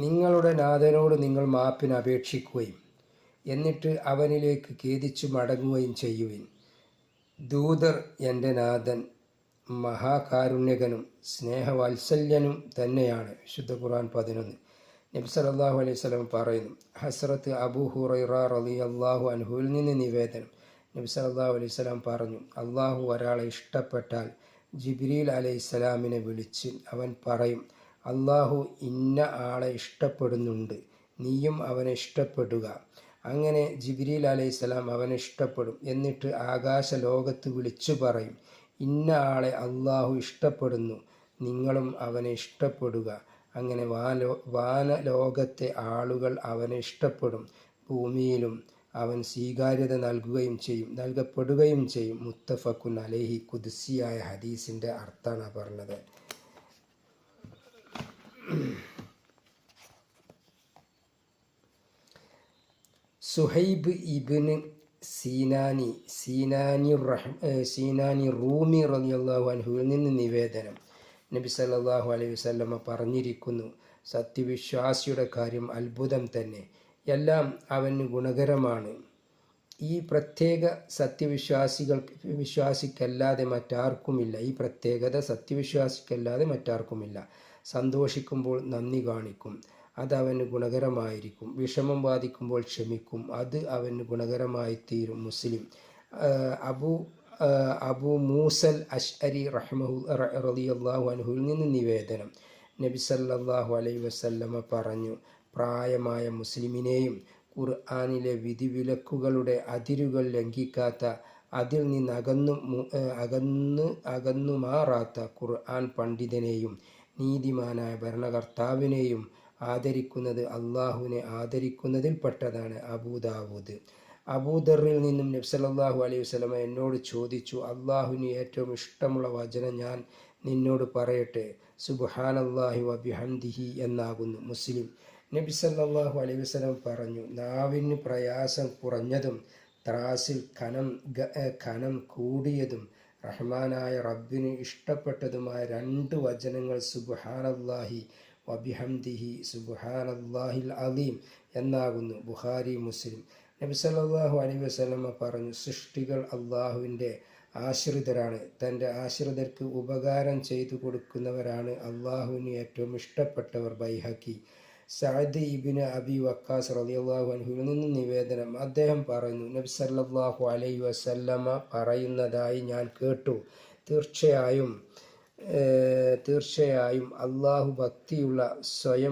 നിങ്ങളുടെ നാഥനോട് നിങ്ങൾ മാപ്പിന് അപേക്ഷിക്കുകയും എന്നിട്ട് അവനിലേക്ക് ഖേദിച്ചു മടങ്ങുകയും ചെയ്യുവിൻ. ദൂതർ എന്റെ നാഥൻ മഹാകാരുണ്യകനും സ്നേഹവാത്സല്യനും തന്നെയാണ്. വിശുദ്ധ ഖുർആൻ പതിനൊന്ന്. നബി സല്ലല്ലാഹു അലൈഹി സ്വലം പറയുന്നു ഹസ്രത്ത് അബൂ ഹുറൈറ അള്ളാഹു അനുഹുവിൽ നിന്ന് നിവേദനം. നബി സല്ലല്ലാഹു അലൈഹി സ്വലാം പറഞ്ഞു അള്ളാഹു ഒരാളെ ഇഷ്ടപ്പെട്ടാൽ ജിബ്രീൽ അലൈഹിസ്സലാമിനെ വിളിച്ച് അവൻ പറയും അള്ളാഹു ഇന്ന ആളെ ഇഷ്ടപ്പെടുന്നുണ്ട്. നീയും അവനെ ഇഷ്ടപ്പെടുക. അങ്ങനെ ജിബ്രീൽ അലൈഹിസ്സലാം അവനെ ഇഷ്ടപ്പെടും. എന്നിട്ട് ആകാശ ലോകത്ത് വിളിച്ചു പറയും ഇന്ന ആളെ അള്ളാഹു ഇഷ്ടപ്പെടുന്നു. നിങ്ങളും അവനെ ഇഷ്ടപ്പെടുക. അങ്ങനെ വാലോ വാനലോകത്തെ ആളുകൾ അവനെ ഇഷ്ടപ്പെടും. ഭൂമിയിലും അവൻ സ്വീകാര്യത നൽകുകയും ചെയ്യും നൽകപ്പെടുകയും ചെയ്യും. മുത്തഫക്കുൻ അലേഹി കുദ്സിയായ ഹദീസിന്റെ അർത്ഥമാണ് പറഞ്ഞത്. സുഹൈബ് ഇബിന് സീനാനി സീനാനി റഹ് സീനാനി റൂമി റളിയല്ലാഹു അൻഹുവിൽ നിന്ന് നിവേദനം. നബി സല്ലാഹു അലൈഹി വസല്ലമ പറഞ്ഞിരിക്കുന്നു സത്യവിശ്വാസിയുടെ കാര്യം അത്ഭുതം തന്നെ. എല്ലാം അവന് ഗുണകരമാണ്. ഈ പ്രത്യേക സത്യവിശ്വാസികൾ വിശ്വാസിക്കല്ലാതെ മറ്റാർക്കുമില്ല. ഈ പ്രത്യേകത സത്യവിശ്വാസിക്കല്ലാതെ മറ്റാർക്കുമില്ല. സന്തോഷിക്കുമ്പോൾ നന്ദി കാണിക്കും. അത് അവന് ഗുണകരമായിരിക്കും. വിഷമം ബാധിക്കുമ്പോൾ ക്ഷമിക്കും. അത് അവന് ഗുണകരമായി തീരും മുസ്ലിം അബു അബു മൂസൽ അഷ്അരി റഹ്മഹു റളിയല്ലാഹു അനുഹുൽ നിന്ന് നിവേദനം. നബി സല്ലല്ലാഹു അലൈഹി വസല്ലമ പറഞ്ഞു പ്രായമായ മുസ്ലിമിനെയും ഖുർആനിലെ വിധിവിലക്കുകളുടെ അതിരുകൾ ലംഘിക്കാത്ത അതിൽ നിന്ന് അകന്നു അകന്ന് അകന്നു മാറാത്ത ഖുർആൻ പണ്ഡിതനെയും നീതിമാനായ ഭരണകർത്താവിനെയും ആദരിക്കുന്നത് അള്ളാഹുവിനെ ആദരിക്കുന്നതിൽപ്പെട്ടതാണ് അബൂദാവൂദ് അബൂദറിൽ നിന്നും നബ്സലല്ലാഹു അലൈഹി വസ്ലമ എന്നോട് ചോദിച്ചു അള്ളാഹുവിന് ഏറ്റവും ഇഷ്ടമുള്ള വചനം ഞാൻ നിന്നോട് പറയട്ടെ. സുബ്ഹാനല്ലാഹി വബിഹംദിഹി എന്നാകുന്നു മുസ്ലിം. നബി സല്ലല്ലാഹു അലൈഹി വസ്ലം പറഞ്ഞു നാവിന് പ്രയാസം കുറഞ്ഞതും ത്രാസിൽ കനം കനം കൂടിയതും റഹ്മാനായ റബ്ബിന് ഇഷ്ടപ്പെട്ടതുമായ രണ്ട് വചനങ്ങൾ സുബ്ഹാനല്ലാഹി വബിഹംദിഹി സുബ്ഹാനല്ലാഹിൽ അലീം എന്നാകുന്നു ബുഹാരി മുസ്ലിം. നബി സല്ലല്ലാഹു അലൈഹി വസല്ലമ പറഞ്ഞു സൃഷ്ടികൾ അള്ളാഹുവിന്റെ ആശ്രിതരാണ്. തന്റെ ആശ്രിതർക്ക് ഉപകാരം ചെയ്തു കൊടുക്കുന്നവരാണ് അള്ളാഹുവിന് ഏറ്റവും ഇഷ്ടപ്പെട്ടവർ Bayhaqi. Saad ibn Abi Waqqas റളിയല്ലാഹു അൻഹുവിൽ നിന്ന് നിവേദനം. അദ്ദേഹം പറയുന്നു നബി സല്ലല്ലാഹു അലൈഹി വസല്ലമ പറയുന്നതായി ഞാൻ കേട്ടു. തീർച്ചയായും തീർച്ചയായും അള്ളാഹു ഭക്തിയുള്ള സ്വയം